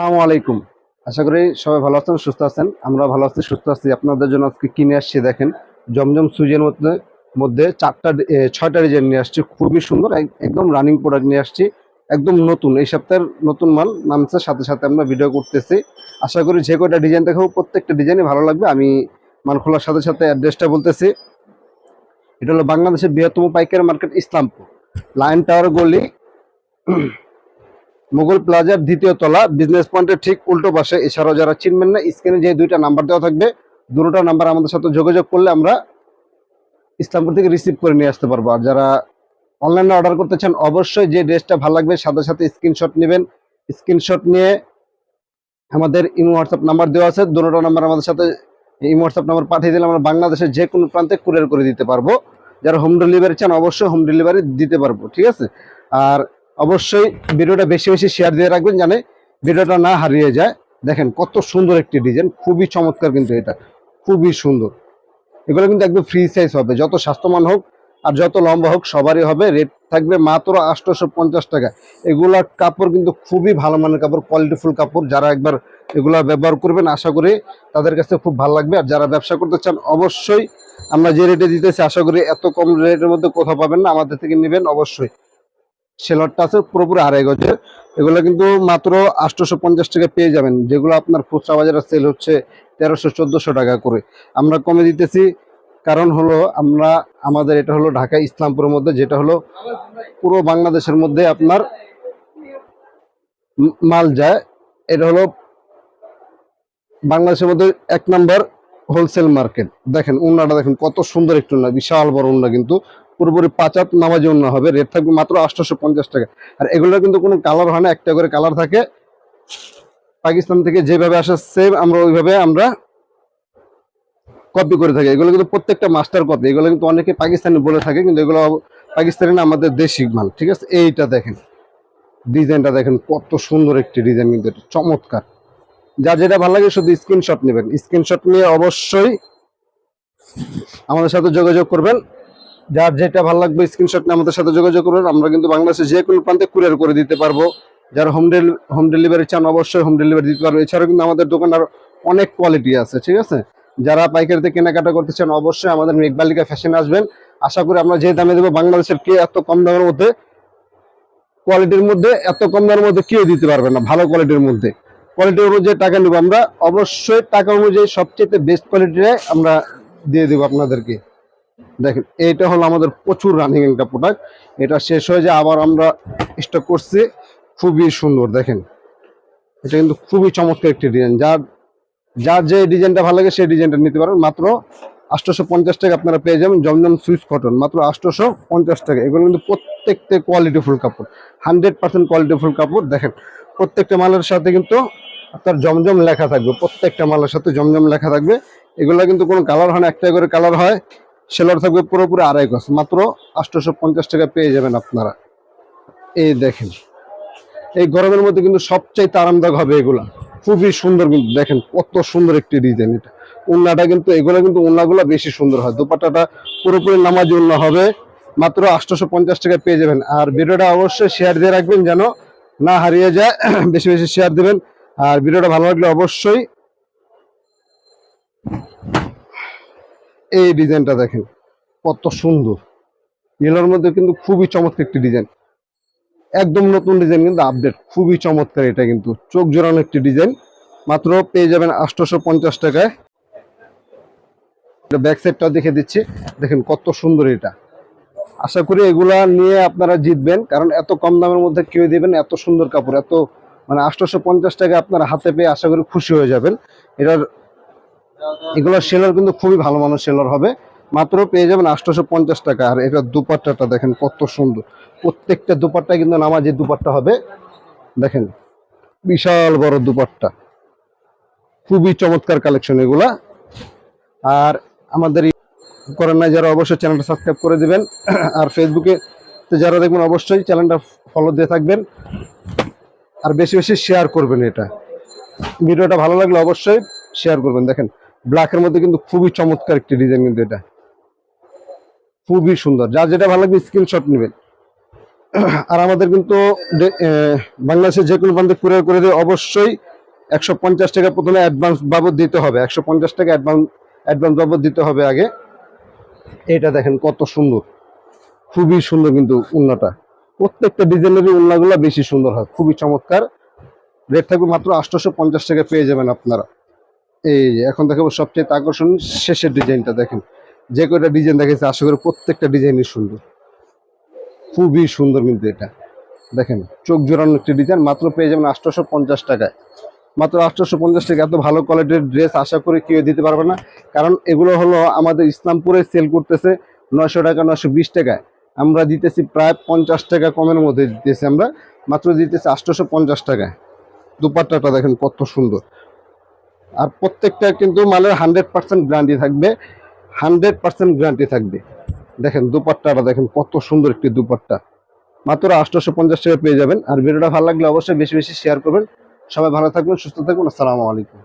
আসসালামু আলাইকুম। আশা করি সবাই ভালো আছেন, সুস্থ আছেন। আমরা ভালো আছি, সুস্থ আছি। আপনাদের জন্য আজকে কিনে আসছি, দেখেন, জমজম সুইজের মধ্যে মধ্যে চারটা ছয়টা ডিজাইন নিয়ে আসছি। খুবই সুন্দর, এক- একদম রানিং প্রোডাক্ট নিয়ে আসছি। একদম নতুন, এই সপ্তাহের নতুন মাল নামছে, সাথে সাথে আমরা ভিডিও করতেছি। আশা করি যে কয়টা ডিজাইন দেখাবো, প্রত্যেকটা ডিজাইনই ভালো লাগবে। আমি মাল খোলার সাথে সাথে অ্যাড্রেসটা বলতেছি। এটা হলো বাংলাদেশের বৃহত্তম পাইকারি মার্কেট ইসলামপুর। লাইন টাওয়ার গলি। মোগল প্লাজার দ্বিতীয় তলা বিজনেস পয়েন্টের ঠিক উল্টো পাশে। এছাড়াও যারা চিনবেন না স্ক্রিনে যে দুইটা নাম্বার দেওয়া থাকবে, দুটোটা নাম্বার আমাদের সাথে যোগাযোগ করলে আমরা ইসলামপুর থেকে রিসিভ করে নিয়ে আসতে পারব। আর যারা অনলাইনে অর্ডার করতে চান, অবশ্যই যে ড্রেসটা ভালো লাগবে, সাথে সাথে স্ক্রিনশট নেবেন। স্ক্রিনশট নিয়ে আমাদের ইমো হোয়াটসঅ্যাপ নাম্বার দেওয়া আছে, দুটোটা নাম্বার আমাদের সাথে ইমো হোয়াটসঅ্যাপ নাম্বার পাঠিয়ে দিলে আমরা বাংলাদেশের যে কোনো প্রান্তে কুরিয়ার করে দিতে পারব। যারা হোম ডেলিভারি চান, অবশ্যই হোম ডেলিভারি দিতে পারব, ঠিক আছে? আর অবশ্যই ভিডিওটা বেশি বেশি শেয়ার দিয়ে রাখবেন জানে ভিডিওটা না হারিয়ে যায়। দেখেন কত সুন্দর একটি ডিজাইন খুবই চমৎকার কিন্তু এটা, খুবই সুন্দর। এগুলো কিন্তু একদম ফ্রি সাইজ হবে, যত স্বাস্থ্যমান হোক আর যত লম্বা হোক, সবারই হবে। রেট থাকবে মাত্র আটশোশো পঞ্চাশ টাকা। এগুলা কাপড় কিন্তু খুবই ভালো মানের কাপড় কোয়ালিটিফুল কাপড়। যারা একবার এগুলা ব্যবহার করবেন, আশা করি তাদের কাছে খুব ভালো লাগবে। আর যারা ব্যবসা করতে চান, অবশ্যই আমরা যে রেটে দিতেছি, আশা করি এত কম রেটের মধ্যে কোথাও পাবেন না। আমাদের থেকে নেবেন অবশ্যই। সেলরটা আছে পুরোপুরি আড়াই গজের এগুলো কিন্তু মাত্র আটশোশো পঞ্চাশ টাকা পেয়ে যাবেন। যেগুলো আপনার খুচরা বাজারে সেল হচ্ছে তেরোশো, চোদ্দোশো টাকা করে। আমরা কমে দিতেছি, কারণ হলো আমরা, আমাদের এটা হলো ঢাকা, ইসলামপুরের মধ্যে, যেটা হলো পুরো বাংলাদেশের মধ্যে আপনার মাল যায়। এটা হলো বাংলাদেশের মধ্যে এক নাম্বার হোলসেল মার্কেট দেখেন, উন্নাটা দেখেন, কত সুন্দর একটু উন্না বিশাল বড় উন্না কিন্তু। পুরোপুরি পাঁচাত নামাজি অন্য হবে। রেট থাকবে মাত্র আটশোশো পঞ্চাশ টাকা। আর এগুলোর কিন্তু কোনো কালার হয় না, একটা করে কালার থাকে। পাকিস্তান থেকে যেভাবে আসে সেম আমরা ওইভাবে আমরা কপি করে থাকি। এগুলো কিন্তু প্রত্যেকটা মাস্টার কপি এগুলো কিন্তু অনেকে পাকিস্তানি বলে থাকে, কিন্তু এগুলো পাকিস্তানি না, আমাদের দেশি মাল, ঠিক আছে? এইটা দেখেন। ডিজাইনটা দেখেন, কত সুন্দর একটি ডিজাইন কিন্তু এটা, চমৎকার। যা যেটা ভালো লাগে শুধু স্ক্রিনশট নেবেন। স্ক্রিনশট নিয়ে অবশ্যই আমাদের সাথে যোগাযোগ করবেন। যার যেটা ভালো লাগবে স্ক্রিনশট নিয়ে আমাদের সাথে যোগাযোগ করবেন আমরা কিন্তু বাংলাদেশে যে কোনো প্রান্তে কুরিয়ার করে দিতে পারব। যারা হোম ডেলি হোম ডেলিভারি চান অবশ্যই হোম ডেলিভারি দিতে পারব। এছাড়াও কিন্তু আমাদের দোকান আর অনেক কোয়ালিটি আছে, ঠিক আছে? যারা পাইকারিতে কেনাকাটা করতে চান অবশ্যই আমাদের মেঘবালিকা ফ্যাশনে আসবেন। আশা করি আমরা যে দামে দেবো, বাংলাদেশের কে এত কম দামের মধ্যে কোয়ালিটির মধ্যে, এত কম দামের মধ্যে কেউ দিতে পারবে না, ভালো কোয়ালিটির মধ্যে। কোয়ালিটি অনুযায়ী টাকা নেব আমরা। অবশ্যই টাকা অনুযায়ী সবচেয়ে বেস্ট কোয়ালিটির আমরা দিয়ে দেবো আপনাদেরকে। দেখেন, এইটা হলো আমাদের প্রচুর রানিং একটা প্রোডাক্ট এটা শেষ হয়ে যায়, আবার আমরা স্টক করছি। খুবই সুন্দর, দেখেন। এটা কিন্তু খুবই চমৎকার একটি ডিজাইন যার যার যে ডিজাইনটা ভালো লাগে, সেই ডিজাইনটা নিতে পারেন। মাত্র আটশোশো পঞ্চাশ টাকা আপনারা পেয়ে যাবেন জমজম সুইচ কটন। মাত্র আটশোশো পঞ্চাশ টাকা। এগুলো কিন্তু প্রত্যেকটা কোয়ালিটিফুল কাপড়। হান্ড্রেড পার্সেন্ট কোয়ালিটিফুল কাপড়। দেখেন, প্রত্যেকটা মালের সাথে কিন্তু আপনার জমজম লেখা থাকবে। প্রত্যেকটা মালের সাথে জমজম লেখা থাকবে। এগুলো কিন্তু কোনো কালার হয় না। একটা করে কালার হয়। সেলার থাকবে পুরোপুরি আড়াই গজ। মাত্র আটশোশো পঞ্চাশ টাকা পেয়ে যাবেন আপনারা। এই দেখেন, এই গরমের মধ্যে কিন্তু সবচাইতে আরামদায়ক হবে এগুলা। খুবই সুন্দর কিন্তু, দেখেন কত সুন্দর একটি ডিজাইন এটা। উন্নাটা কিন্তু, এগুলো কিন্তু উন্নাগুলো বেশি সুন্দর হয়। দুপাট্টাটা পুরোপুরি নামাজি উন্না হবে। মাত্র আটশোশো পঞ্চাশ টাকা পেয়ে যাবেন। আর ভিডিওটা অবশ্যই শেয়ার দিয়ে রাখবেন যেন না হারিয়ে যায়। বেশি বেশি শেয়ার দেবেন। আর ভিডিওটা ভালো লাগলে অবশ্যই এই ডিজাইনটা দেখেন, কত সুন্দর। ইয়েলোর মধ্যে কিন্তু খুবই চমৎকার একটি ডিজাইন। একদম নতুন ডিজাইন কিন্তু আপডেট খুবই চমৎকার এটা কিন্তু। চোখ জোড়ানো একটি ডিজাইন। মাত্র পেয়ে যাবেন আটশোশো পঞ্চাশ টাকায়। ব্যাক সাইডটাও দেখে দিচ্ছি। দেখেন কত সুন্দর এটা। আশা করি এগুলা নিয়ে আপনারা জিতবেন, কারণ এত কম দামের মধ্যে কেউ দিবেন এত সুন্দর কাপড়, এত মানে আটশোশো পঞ্চাশ টাকা আপনার হাতে পেয়ে আশা করি খুশি হয়ে যাবেন। এটার এগুলো সেলার কিন্তু খুবই ভালো মানের সেলার হবে। মাত্র পেয়ে যাবেন আটশোশো পঞ্চাশ টাকা। আর এটা দুপাট্টাটা দেখেন কত সুন্দর। প্রত্যেকটা দুপাট্টা কিন্তু নামাজি দুপাট্টা হবে। দেখেন, বিশাল বড় দুপাট্টা। খুবই চমৎকার কালেকশন এগুলা। আর আমাদের করেন না যারা অবশ্যই চ্যানেলটা সাবস্ক্রাইব করে দিবেন। আর ফেসবুকে যারা দেখবেন, অবশ্যই চ্যানেলটা ফলো দিয়ে থাকবেন। আর বেশি বেশি শেয়ার করবেন এটা। ভিডিওটা ভালো লাগলে অবশ্যই শেয়ার করবেন। দেখেন ব্ল্যাকের মধ্যে কিন্তু খুবই চমৎকার একটি ডিজাইন কিন্তু এটা। খুবই সুন্দর। যা যেটা ভালো লাগবে স্ক্রিনশট নেবেন। আর আমাদের কিন্তু বাংলাদেশের যে কোনো প্রান্তে কুরিয়ার করে দিয়ে অবশ্যই একশো পঞ্চাশ টাকা প্রথমে অ্যাডভান্স বাবদ দিতে হবে। একশো পঞ্চাশ টাকা অ্যাডভান্স অ্যাডভান্স বাবদ দিতে হবে আগে। এটা দেখেন কত সুন্দর। খুবই সুন্দর কিন্তু উন্নাটা প্রত্যেকটা ডিজাইনেরই উন্নাগুলো বেশি সুন্দর হয়। খুবই চমৎকার। রেট থাকবে মাত্র আটশোশো পঞ্চাশ টাকা পেয়ে যাবেন আপনারা। এই এখন দেখাবো সবচেয়ে আকর্ষণীয় শেষের ডিজাইনটা দেখেন। যে কয়টা ডিজাইন দেখেছে আশা করি প্রত্যেকটা ডিজাইনই সুন্দর। খুবই সুন্দর কিন্তু এটা। দেখেন, চোখ জোড়ানো একটি ডিজাইন, মাত্র পেয়ে যাবেন আটশোশো পঞ্চাশ টাকায়। মাত্র আটশোশো পঞ্চাশ টাকা, এত ভালো কোয়ালিটির ড্রেস আশা করি কেউ দিতে পারবে না। কারণ এগুলো হলো আমাদের ইসলামপুরে সেল করতেছে নয়শো টাকা, নয়শো বিশ টাকায়। আমরা দিতেছি প্রায় পঞ্চাশ টাকা কমের মধ্যে দিতেছি আমরা। মাত্র দিতেছি আটশোশো পঞ্চাশ টাকায়। দুপাট্টাটা দেখেন কত সুন্দর। আর প্রত্যেকটা কিন্তু মালের হান্ড্রেড পার্সেন্ট গ্যারান্টি থাকবে হান্ড্রেড পার্সেন্ট গ্যারান্টি থাকবে। দেখেন দুপাট্টাটা, দেখেন কত সুন্দর একটি দুপাট্টা। মাত্র আটশোশো পঞ্চাশ টাকা পেয়ে যাবেন। আর ভিডিওটা ভালো লাগলে অবশ্যই বেশি বেশি শেয়ার করবেন। সবাই ভালো থাকবেন, সুস্থ থাকবেন। আসসালামু আলাইকুম।